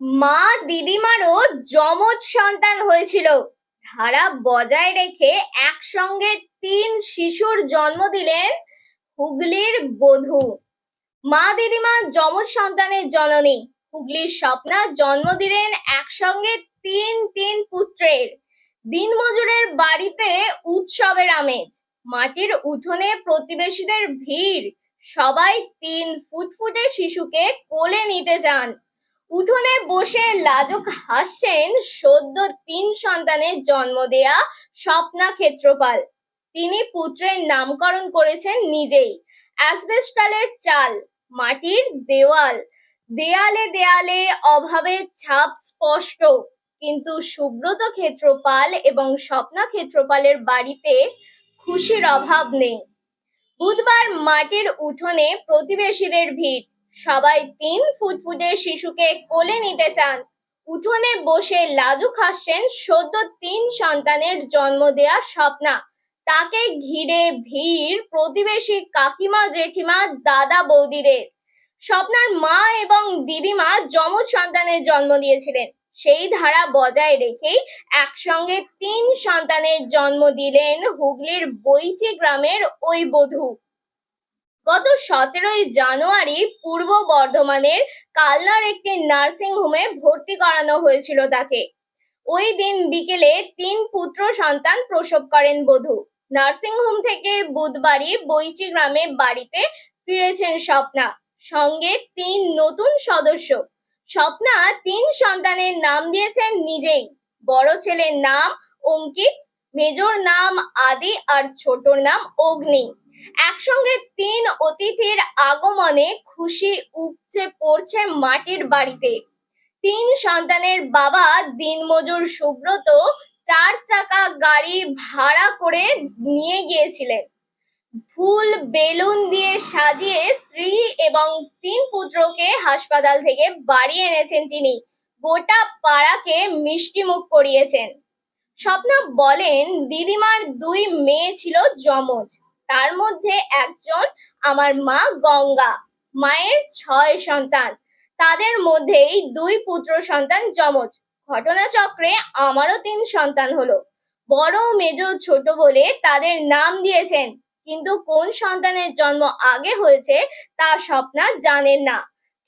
মা দিদিমারও যমজ সন্তান হয়েছিল। ধারা বজায় রেখে একসঙ্গে তিন শিশুর জন্ম দিলেন হুগলির বধূ। মা দিদিমা যমজ সন্তানের জননী। হুগলির স্বপ্না জন্ম দিলেন একসঙ্গে তিন তিন পুত্রের। দিনমজুরের বাড়িতে উৎসবের আমেজ। মাটির উঠোনে প্রতিবেশীদের ভিড়। সবাই তিন ফুটফুটে শিশুকে কোলে নিতে চান উঠোনে বসে লাজুক হাসছেন সদ্য তিন সন্তানের জন্ম দেয়া স্বপ্না ক্ষেত্রপাল তিনি পুত্রের নামকরণ করেছেন নিজেই। অ্যাসবেস্টালের চাল, মাটির দেওয়াল, দেয়ালে দেয়ালে অভাবের ছাপ স্পষ্ট। কিন্তু সুব্রত ক্ষেত্রপাল এবং স্বপ্না ক্ষেত্রপালের বাড়িতে খুশির অভাব নেই। বুধবার মাটির উঠোনে প্রতিবেশীদের ভিড়। সবাই তিন ফুটফুটে শিশুকে কোলে নিতে চান। উঠোনে বসে লাজুক হাসছেন সদ্য তিন সন্তানের জন্ম দেয়া স্বপ্না। তাকে ঘিরে ভিড় প্রতিবেশী কাকিমা, জেঠিমা, দাদা বৌদিদের। স্বপ্নার মা এবং দিদিমা যমজ সন্তানের জন্ম দিয়েছিলেন। সেই ধারা বজায় রেখেই একসঙ্গে তিন সন্তানের জন্ম দিলেন হুগলির বইচি গ্রামের ওই বধূ। গত সতেরোই জানুয়ারি পূর্ব বর্ধমানের কালনার একটি নার্সিং হোমে ভর্তি করানো হয়েছিল তাকে। ওই দিন বিকেলে তিন পুত্র সন্তান প্রসব করেন বধূ। নার্সিং হোম থেকে বুধবারই বইচি গ্রামে বাড়িতে ফিরেছেন স্বপ্না। সঙ্গে তিন নতুন সদস্য। স্বপ্না তিন সন্তানের নাম দিয়েছেন নিজেই। বড় ছেলের নাম অঙ্কিত, মেজর নাম আদি আর ছোটর নাম অগ্নি। একসঙ্গে তিন অতিথির আগমনে খুশি উপচে পড়ছে মাটির বাড়িতে। তিন সন্তানের বাবা দিনমজুর সুব্রত চার চাকা গাড়ি ভাড়া করে নিয়ে গিয়েছিলেন। ফুল বেলুন দিয়ে সাজিয়ে স্ত্রী এবং তিন পুত্রকে হাসপাতাল থেকে বাড়ি এনেছেন তিনি। গোটা পাড়াকে মিষ্টিমুখ করিয়েছেন। স্বপ্না বলেন, দিদিমার দুই মেয়ে ছিল যমজ। তার মধ্যে একজন আমার মা গঙ্গা, মায়ের ছয় সন্তান। তাদের মধ্যেই দুই পুত্র সন্তান যমজ। ঘটনাচক্রে আমারও তিন সন্তান হলো। বড় মেজ ছোট বলে তাদের নাম দিয়েছেন। কিন্তু কোন সন্তানের জন্ম আগে হয়েছে তা স্বপ্না জানেন না।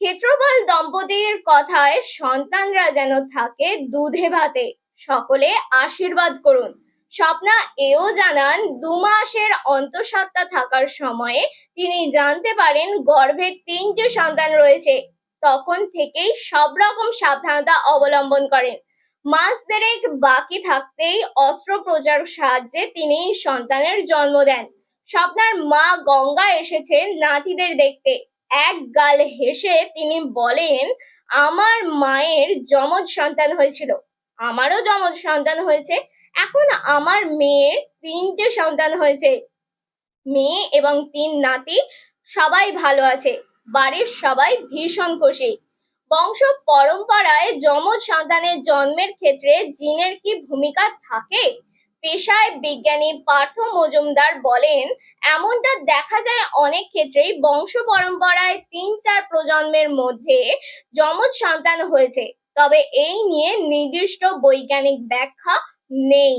ক্ষেত্রপাল দম্পতির কথায় সন্তানরা যেন থাকে দুধে ভাতে। সকলে আশীর্বাদ করুন। স্বপ্না এও জানান, দু মাসের অন্তঃসত্ত্বা থাকার সময়ে তিনি জানতে পারেন গর্ভে তিনটে সন্তান রয়েছে। তখন থেকেই সব রকম সাবধানতা অবলম্বন করেন। মাস দেড়েক বাকি থাকতেই অস্ত্রোপচার সাহায্যে তিনি সন্তানের জন্ম দেন। স্বপ্নার মা গঙ্গা এসেছেন নাতিদের দেখতে। এক গাল হেসে তিনি বলেন, আমার মায়ের যমজ সন্তান হয়েছিল। আমারও যমজ সন্তান হয়েছে। এখন আমার মেয়ের তিনটে সন্তান হয়েছে। মেয়ে এবং তিন নাতি, সবাই ভালো আছে। বাড়ির সবাই ভীষণ খুশি। বংশ পরম্পরায় যমজ সন্তানের জন্মের ক্ষেত্রে জিনের কি ভূমিকা থাকে? পেশায় বিজ্ঞানী পার্থ মজুমদার বলেন, এমনটা দেখা যায় অনেক ক্ষেত্রেই বংশ পরম্পরায় তিন চার প্রজন্মের মধ্যে যমজ সন্তান হয়েছে। তবে এই নিয়ে নির্দিষ্ট বৈজ্ঞানিক ব্যাখ্যা নেই